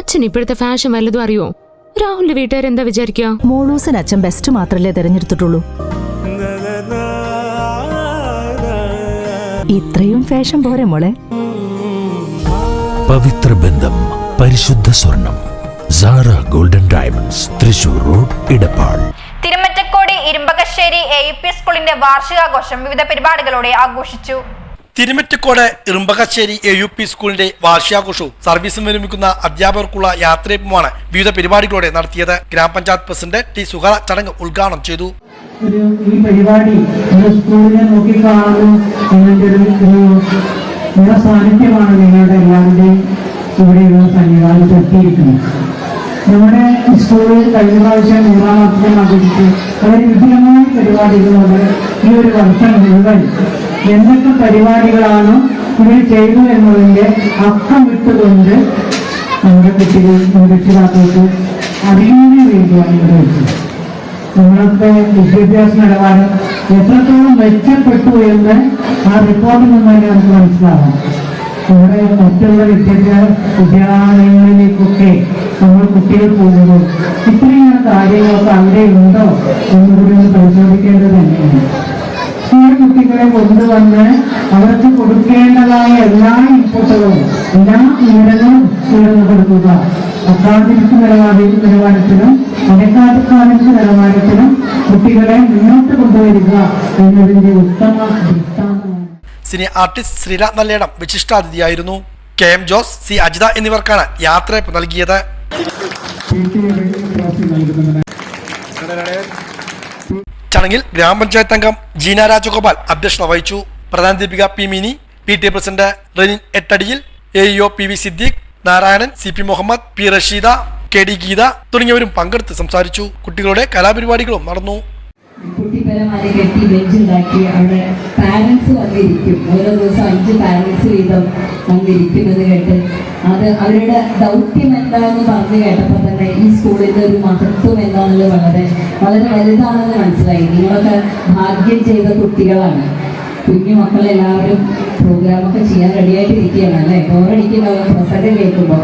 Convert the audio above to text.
അച്ഛൻ ഇപ്പോഴത്തെ ഫാഷൻ വല്ലതും അറിയോ? രാഹുലിന്റെ വീട്ടുകാർ എന്താ വിചാരിക്കുക മോളൂസൻ അച്ഛൻ ബെസ്റ്റ് മാത്രല്ലേ തെരഞ്ഞെടുത്തിട്ടുള്ളൂ. ഇത്രയും ഫാഷൻ പോരെ മോളെ. പവിത്ര ബന്ധം പരിശുദ്ധ സ്വർണം Sara golden diamonds Thrissur road Edappal. Thirumattakodi Irumbakassery A സ്കൂളിന്റെ വാർഷികാഘോഷം വിവിധ പരിപാടികളോടെ ആഘോഷിച്ചു. Thirumattakode Irumbakassery A U P സ്കൂളിന്റെ വാർഷികാഘോഷവും സർവീസും വിരമിക്കുന്ന അധ്യാപകർക്കുള്ള യാത്രയപ്പുമാണ് വിവിധ പരിപാടികളോടെ നടത്തിയത്. ഗ്രാമപഞ്ചായത്ത് പ്രസിഡന്റ് ടി സുഹറ ചടങ്ങ് ഉദ്ഘാടനം ചെയ്തു. ഈ പരിപാടി സ്കൂളിനെ ഒരു നിറ സാന്നിധ്യമാണ് നിങ്ങളുടെ എല്ലാവരുടെയും ഇവിടെയുള്ള സന്നിധാനത്ത് എത്തിയിരിക്കുന്നത് നമ്മുടെ സ്കൂളിൽ കഴിഞ്ഞ പ്രാവശ്യം നൂറാം വർഷം വളരെ വിപുലമായ പരിപാടികളോട് ഈ ഒരു വർഷം മുഴുവൻ എന്തൊക്കെ പരിപാടികളാണ് ഇവർ ചെയ്തു എന്നതിന്റെ അക്കം വിട്ടുകൊണ്ട് നമ്മുടെ കുട്ടികൾ രക്ഷിതാക്കൾക്ക് അറിയുന്നതിന് വേണ്ടിയാണ് ഇവിടെ വെച്ചത് നമ്മളൊക്കെ വിദ്യാഭ്യാസ നിലവാരം എത്രത്തോളം മെച്ചപ്പെട്ടു എന്ന് ആ റിപ്പോർട്ടിൽ നിന്ന് തന്നെ നമുക്ക് മനസ്സിലാവാം ഇവിടെ മറ്റുള്ള വിദ്യാഭ്യാസ വിദ്യാലയങ്ങളിലേക്കൊക്കെ നമ്മൾ കുട്ടികൾ പോകുമ്പോൾ ഇത്രയും കാര്യങ്ങളൊക്കെ അവിടെ ഉണ്ടോ എന്നുകൂടി ഒന്ന് പരിശോധിക്കേണ്ടത് തന്നെയാണ്. കുട്ടികളെ കൊണ്ടുവന്ന് അവർക്ക് കൊടുക്കേണ്ടതായ എല്ലാ ഇൻപുട്ടുകളും എല്ലാ വിവരങ്ങളും സ്കൂളിൽ കൊടുക്കുക. അക്കാദമിക് നിലവാരി നിലവാരത്തിലും അനക്കാദമിക് നിലവാരത്തിലും കുട്ടികളെ മുന്നോട്ട് കൊണ്ടുവരിക എന്നതിന്റെ ഉത്തമ ദൃഷ്ടാന്തമാണ്. Cine artist Sreeraj Nalledam വിശിഷ്ടാതിഥിയായിരുന്നു. K M Jose C Ajitha എന്നിവർക്കാണ് യാത്രയപ്പ് നൽകിയത്. ചടങ്ങിൽ ഗ്രാമപഞ്ചായത്ത് അംഗം ജീന രാജഗോപാൽ അധ്യക്ഷത വഹിച്ചു. പ്രധാന Deepika P Mini P T president Renin എട്ടടിയിൽ A E O P V Siddique Narayanan C P Muhammad P Rasheeda K D Geetha തുടങ്ങിയവരും പങ്കെടുത്ത് സംസാരിച്ചു. കുട്ടികളുടെ കലാപരിപാടികളും നടന്നു. കുട്ടിപ്പരമാരെ കെട്ടി ബെഞ്ചുണ്ടാക്കി അവിടെ പാരൻസ് വന്നിരിക്കും. ഓരോ ദിവസം അഞ്ച് പാരൻസ് വീതം വന്നിരിക്കുമെന്ന് കേട്ട് അത് അവരുടെ ദൗത്യം എന്താണെന്ന് പറഞ്ഞു കേട്ടപ്പോൾ തന്നെ ഈ സ്കൂളിന്റെ ഒരു മഹത്വം എന്താണെന്നുള്ളത് വളരെ വളരെ വലുതാണെന്ന് മനസ്സിലായി. നിങ്ങളൊക്കെ ഭാഗ്യം ചെയ്ത കുട്ടികളാണ്. കുഞ്ഞു മക്കളെല്ലാവരും പ്രോഗ്രാമൊക്കെ ചെയ്യാൻ റെഡിയായിട്ട് ഇരിക്കുകയാണ് അല്ലേ? ബോറടിക്കുന്ന പ്രസംഗം കേൾക്കുമ്പോൾ